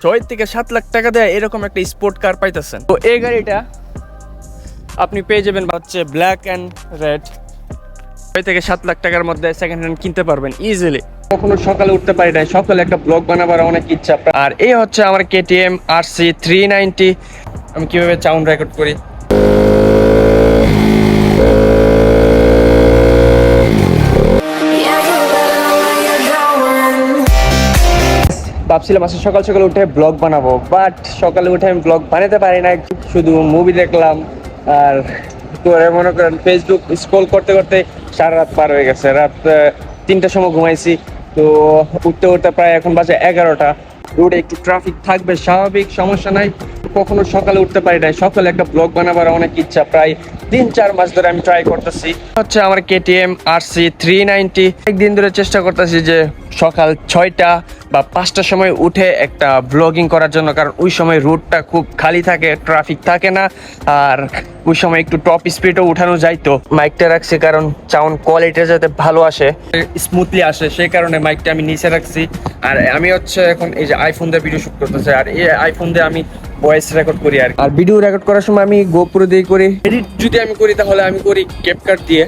ছয় থেকে সাত লাখ টাকা দেয় এরকম একটা স্পোর্ট কার পাইতেছেন। তো এই গাড়িটা আপনি পেয়ে যাবেন হচ্ছে ব্ল্যাক অ্যান্ড রেড ছয় থেকে সাত লাখ টাকার মধ্যে সেকেন্ড হ্যান্ড কিনতে পারবেন ইজিলি কখনো সকালে উঠতে পারি না সকালে একটা ব্লগ বানাবার অনেক ইচ্ছা। আর এই হচ্ছে আমার KTM R C three ninety আমি কীভাবে সাউন্ড রেকর্ড করি? ভাবছিলাম আজকে সকাল সকাল উঠে ব্লগ বানাবো বাট সকালে উঠে আমি ব্লগ বানাতে পারি না শুধু মুভি দেখলাম, আর করে মনে করেন ফেসবুক স্ক্রল করতে করতে সারা রাত পার হয়ে গেছে। রাত তিনটার সময় ঘুমাইছি, তো উঠতে উঠতে প্রায় এখন বাজে এগারোটা। রোডে একটু ট্রাফিক থাকবে, স্বাভাবিক, সমস্যা নাই। কখনো সকালে উঠতে পারি না সকালে একটা ব্লগ বানাবার অনেক ইচ্ছা। প্রায় তিন, চার মাস ধরে আমি ট্রাই করতেছি। হচ্ছে আমার KTM R C three ninety একদিন ধরে চেষ্টা করতেছি যে সকাল ছয়টা বা পাঁচটার সময় উঠে একটা ব্লগিং করার জন্য, কারণ ওই সময় রুটটা খুব খালি থাকে ট্রাফিক থাকে না। আর ওই সময় একটু টপ স্পিডও উঠানো যাইতো মাইকটা রাখছি কারণ সাউন্ড কোয়ালিটি যাতে ভালো আসে স্মুথলি আসে, সেই কারণে মাইকটা আমি নিচে রাখছি। আর আমি হচ্ছে এখন এই যে আইফোন দিয়ে ভিডিও শুট করতেছে। আর এই আইফোন দিয়ে আমি ভয়েস রেকর্ড করি আর আর ভিডিও রেকর্ড করার সময় আমি গোপুরে দিয়ে করি। এডিট যদি আমি করি তাহলে আমি করি ক্যাপকাট দিয়ে।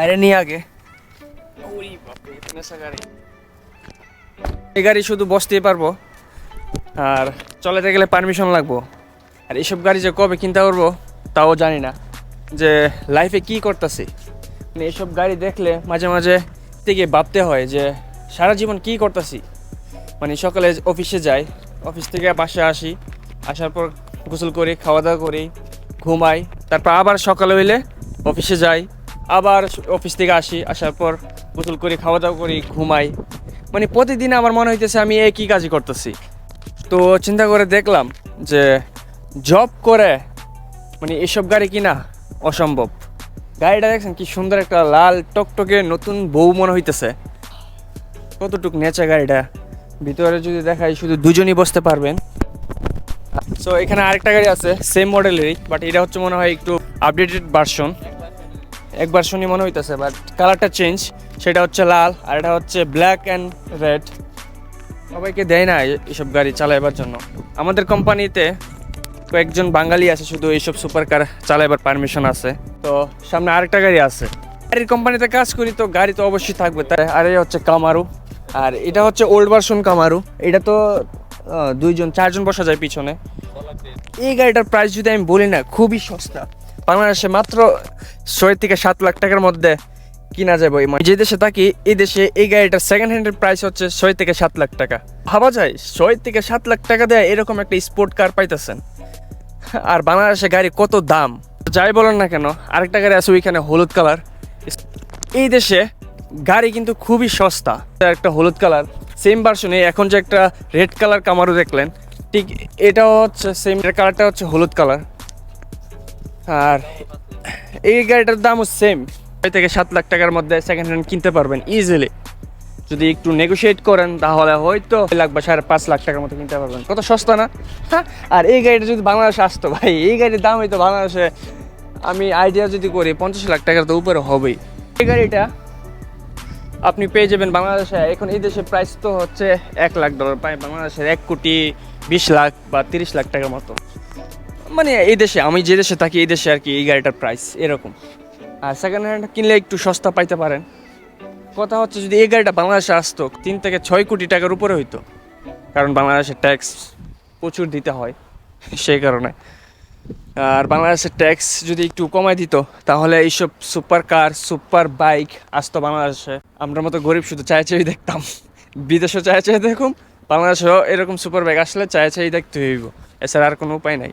বাইরে নিয়ে আগে। এই গাড়ি শুধু বসতেই পারব। আর চলাতে গেলে পারমিশন লাগবো। আর এইসব গাড়ি যে কবে কিনতে পারব তাও জানি না। যে লাইফে কি করতেছি? মানে এইসব গাড়ি দেখলে মাঝে মাঝে থেকে ভাবতে হয় যে সারা জীবন কি করতেছি? মানে সকালে অফিসে যাই অফিস থেকে বাসে আসি আসার পর গোসল করি খাওয়া দাওয়া করি ঘুমাই তারপর আবার সকালে হইলে অফিসে যাই আবার অফিস থেকে আসি, আসার পর গোসল করি খাওয়া দাওয়া করি, ঘুমাই। মানে প্রতিদিন আমার মনে হইতেছে আমি একই কাজই করতেছি। তো চিন্তা করে দেখলাম যে জব করে মানে এসব গাড়ি কিনা অসম্ভব। গাড়িটা দেখছেন কি সুন্দর একটা লাল টকটকে নতুন বউ মনে হইতেছে। কতটুক নেচে গাড়িটা। ভিতরে যদি দেখাই শুধু দুজনই বসতে পারবেন। সো এখানে আরেকটা গাড়ি আছে সেম মডেলেরই বাট এটা হচ্ছে মনে হয় একটু আপডেটেড ভার্সন এক শুনি মনে হইতেছে বাট কালারটা চেঞ্জ সেটা হচ্ছে লাল, আর এটা হচ্ছে ব্ল্যাক অ্যান্ড রেড সবাইকে দেয় না এইসব গাড়ি চালাইবার জন্য। আমাদের কোম্পানিতে কয়েকজন বাঙালি আছে, শুধু এইসব সুপার কার চালাইবার পারমিশন আছে। তো সামনে আরেকটা গাড়ি আছে। গাড়ির কোম্পানিতে কাজ করি, তো গাড়ি তো অবশ্যই থাকবে, তাই আর এই হচ্ছে কামারু আর এটা হচ্ছে ওল্ড ভার্সন কামারু এটা তো দুইজন, চারজন বসা যায় পিছনে। এই গাড়িটার প্রাইস যদি আমি বলি না, খুবই সস্তা। বাংলাদেশে মাত্র ছয় থেকে সাত লাখ টাকার মধ্যে কিনা যাবে এই যে দেশে থাকি, এই দেশে এই গাড়িটার সেকেন্ড হ্যান্ডের প্রাইস হচ্ছে ছয় থেকে সাত লাখ টাকা। ভাবা যায়, ছয় থেকে সাত লাখ টাকা দেয় এরকম একটা স্পোর্ট কার পাইতেছেন। আর বাংলাদেশে গাড়ি কত দাম? যাই বলেন না কেন, আরেকটা গাড়ি আছে ওইখানে হলুদ কালার এই দেশে গাড়ি কিন্তু খুবই সস্তা। একটা হলুদ কালার সেম ভার্সনে এখন যে একটা রেড কালার কামারও দেখলেন, ঠিক এটাও হচ্ছে সেম কালারটা হচ্ছে হলুদ কালার আর এই গাড়িটার দামও সেম ছয় থেকে সাত লাখ টাকার মধ্যে সেকেন্ড হ্যান্ড কিনতে পারবেন ইজিলি যদি একটু নেগোশিয়েট করেন, তাহলে হয়তো লাখ বা সাড়ে পাঁচ লাখ টাকার মতো কিনতে পারবেন। কত সস্তা না। হ্যাঁ আর এই গাড়িটা যদি বাংলাদেশে আসতো ভাই, এই গাড়ির দাম হয়তো বাংলাদেশে। আমি আইডিয়া যদি করি, পঞ্চাশ লাখ টাকার তো উপরে হবেই। এই গাড়িটা আপনি পেয়ে যাবেন বাংলাদেশে। এখন এই দেশে প্রাইস তো হচ্ছে এক লাখ ডলার পাই বাংলাদেশের এক কোটি বিশ লাখ বা তিরিশ লাখ টাকার মতো। মানে এই দেশে, আমি যে দেশে থাকি, এই দেশে আর কি এই গাড়িটার প্রাইস এরকম। আর সেকেন্ড হ্যান্ড কিনলে একটু সস্তা পাইতে পারেন। কথা হচ্ছে যদি এই গাড়িটা বাংলাদেশে আসতো, তিন থেকে ছয় কোটি টাকার উপরে হইতো। কারণ বাংলাদেশের ট্যাক্স প্রচুর দিতে হয়, সেই কারণে। আর বাংলাদেশের ট্যাক্স যদি একটু কমাই দিত, তাহলে এইসব সুপার কার সুপার বাইক আসতো বাংলাদেশে। আমরা মতো গরিব শুধু চায় চাই দেখতাম। বিদেশে চায় চাই দেখুন বাংলাদেশেও এরকম সুপার বাইক আসলে চায় চাই দেখতে হইব। এছাড়া আর কোনো উপায় নাই।